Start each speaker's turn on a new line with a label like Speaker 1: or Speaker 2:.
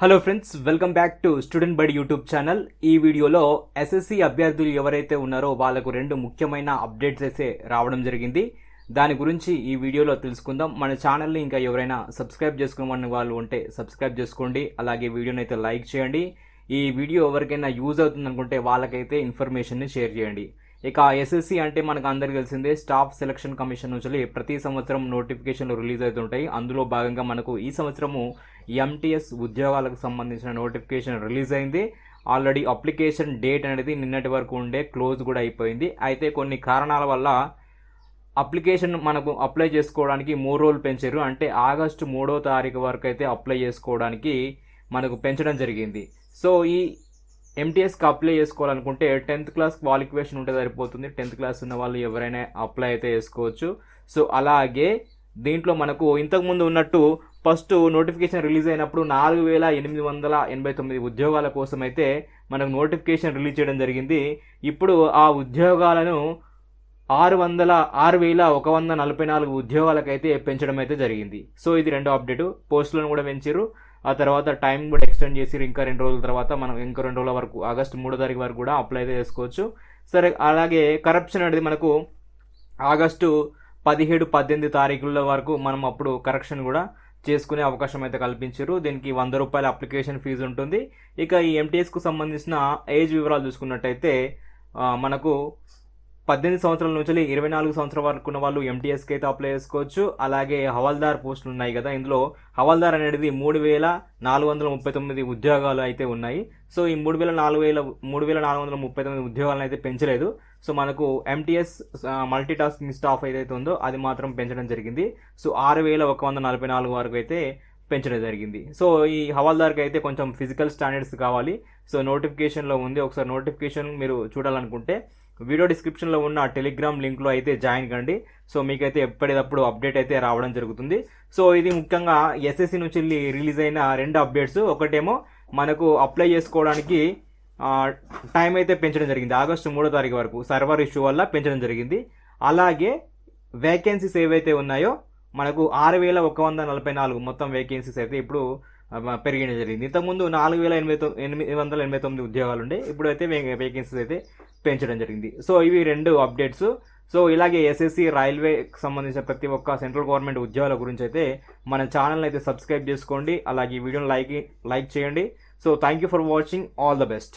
Speaker 1: Hello friends welcome back to student Badi YouTube channel ఈ వీడియోలో SSC అభ్యర్థులు ఎవరైతే ఉన్నారో వాళ్ళకు రెండు ముఖ్యమైన అప్డేట్స్ అయితే రావడం జరిగింది. దాని గురించి ఈ వీడియోలో తెలుసుకుందాం. మన ఛానల్ని ఇంకా ఎవరైనా సబ్స్క్రైబ్ చేసుకోమని వాళ్ళు ఉంటే సబ్స్క్రైబ్ చేసుకోండి. అలాగే వీడియోని అయితే లైక్ చేయండి. ఈ వీడియో ఎవరికైనా యూజ్ అవుతుంది అనుకుంటే వాళ్ళకైతే ఇన్ఫర్మేషన్ని షేర్ చేయండి. ఇక ఎస్ఎస్సి అంటే మనకు అందరికీ తెలిసిందే స్టాఫ్ సెలక్షన్ కమిషన్ నుంచి ప్రతి సంవత్సరం నోటిఫికేషన్లు రిలీజ్ అవుతుంటాయి. అందులో భాగంగా మనకు ఈ సంవత్సరము ఎంటీఎస్ ఉద్యోగాలకు సంబంధించిన నోటిఫికేషన్ రిలీజ్ అయింది. ఆల్రెడీ అప్లికేషన్ డేట్ అనేది నిన్నటి వరకు ఉండే క్లోజ్ కూడా అయిపోయింది. అయితే కొన్ని కారణాల వల్ల అప్లికేషన్ మనకు అప్లై చేసుకోవడానికి మూడు రోజులు పెంచారు. అంటే ఆగస్టు మూడో తారీఖు వరకు అయితే అప్లై చేసుకోవడానికి మనకు పెంచడం జరిగింది. సో ఈ ఎంటీఎస్కి అప్లై చేసుకోవాలనుకుంటే టెన్త్ క్లాస్ క్వాలిఫికేషన్ ఉంటే సరిపోతుంది. టెన్త్ క్లాస్ ఉన్న వాళ్ళు ఎవరైనా అప్లై అయితే చేసుకోవచ్చు. సో అలాగే దీంట్లో మనకు ఇంతకుముందు ఉన్నట్టు ఫస్ట్ నోటిఫికేషన్ రిలీజ్ అయినప్పుడు నాలుగు వేల ఎనిమిది వందల ఎనభై తొమ్మిది ఉద్యోగాల కోసం అయితే మనకు నోటిఫికేషన్ రిలీజ్ చేయడం జరిగింది. ఇప్పుడు ఆ ఉద్యోగాలను ఆరు వందల ఆరు వేల ఒక వంద నలభై నాలుగు ఉద్యోగాలకైతే పెంచడం అయితే జరిగింది. సో ఇది రెండో అప్డేట్ పోస్టులను కూడా పెంచారు ఆ తర్వాత టైం కూడా ఎక్స్టెండ్ చేసి ఇంకా రెండు రోజుల తర్వాత మనం ఇంకా రెండు రోజుల వరకు ఆగస్టు మూడో తారీఖు వరకు కూడా అప్లై అయితే చేసుకోవచ్చు. సరే అలాగే కరప్షన్ అనేది మనకు ఆగస్టు పదిహేడు పద్దెనిమిది తారీఖుల వరకు మనం అప్పుడు కరెక్షన్ కూడా చేసుకునే అవకాశం అయితే కల్పించారు దీనికి వంద రూపాయల అప్లికేషన్ ఫీజు ఉంటుంది. ఇక ఈ ఎంటీఎస్కు సంబంధించిన ఏజ్ వివరాలు చూసుకున్నట్టయితే మనకు పద్దెనిమిది సంవత్సరాల నుంచి ఇరవై నాలుగు సంవత్సరాల వరకు ఉన్న వాళ్ళు ఎంటీఎస్కి అయితే అప్లై చేసుకోవచ్చు అలాగే హవాల్దార్ పోస్టులు ఉన్నాయి కదా. ఇందులో హవాల్దార్ అనేది మూడు వేల నాలుగు వందల ముప్పై తొమ్మిది ఉద్యోగాలు అయితే ఉన్నాయి. సో ఈ మూడు వేల నాలుగు వేల మూడు వేల నాలుగు వందల ముప్పై తొమ్మిది ఉద్యోగాలను అయితే పెంచలేదు. సో మనకు ఎంటీఎస్ మల్టీ టాస్కింగ్ స్టాఫ్ ఏదైతే ఉందో అది మాత్రం పెంచడం జరిగింది. సో ఆరు వేల ఒక వంద నలభై నాలుగు వరకు అయితే పెంచడం జరిగింది. సో ఈ హవాల్దార్కి అయితే కొంచెం ఫిజికల్ స్టాండర్డ్స్ కావాలి. సో నోటిఫికేషన్లో ఉంది. ఒకసారి నోటిఫికేషన్ మీరు చూడాలనుకుంటే వీడియో డిస్క్రిప్షన్లో ఉన్న టెలిగ్రామ్ లింక్లో అయితే జాయిన్ కండి. సో మీకైతే ఎప్పటికప్పుడు అప్డేట్ అయితే రావడం జరుగుతుంది. సో ఇది ముఖ్యంగా ఎస్ఎస్సి నుంచి రిలీజ్ అయిన రెండు అప్డేట్స్ ఒకటేమో మనకు అప్లై చేసుకోవడానికి టైం అయితే పెంచడం జరిగింది. ఆగస్టు మూడో తారీఖు వరకు సర్వర్ ఇష్యూ వల్ల పెంచడం జరిగింది. అలాగే వేకెన్సీస్ ఏవైతే ఉన్నాయో మనకు ఆరు వేల ఒక వంద నలభై నాలుగు మొత్తం వేకెన్సీస్ అయితే ఇప్పుడు పెరిగిన జరిగింది. ఇంతకుముందు నాలుగు వేల ఎనభై తొమ్మిది ఎనిమిది వందల ఎనభై తొమ్మిది ఉద్యోగాలు ఉండే ఇప్పుడు అయితే వేకెన్సీస్ అయితే పెంచడం జరిగింది. సో ఇవి రెండు అప్డేట్స్. సో ఇలాగే ఎస్ఎస్సి రైల్వేకి సంబంధించిన ప్రతి ఒక్క సెంట్రల్ గవర్నమెంట్ ఉద్యోగాల గురించి అయితే మన ఛానల్ అయితే సబ్స్క్రైబ్ చేసుకోండి. అలాగే ఈ వీడియోని లైక్ లైక్ చేయండి. So thank you for watching. All the best.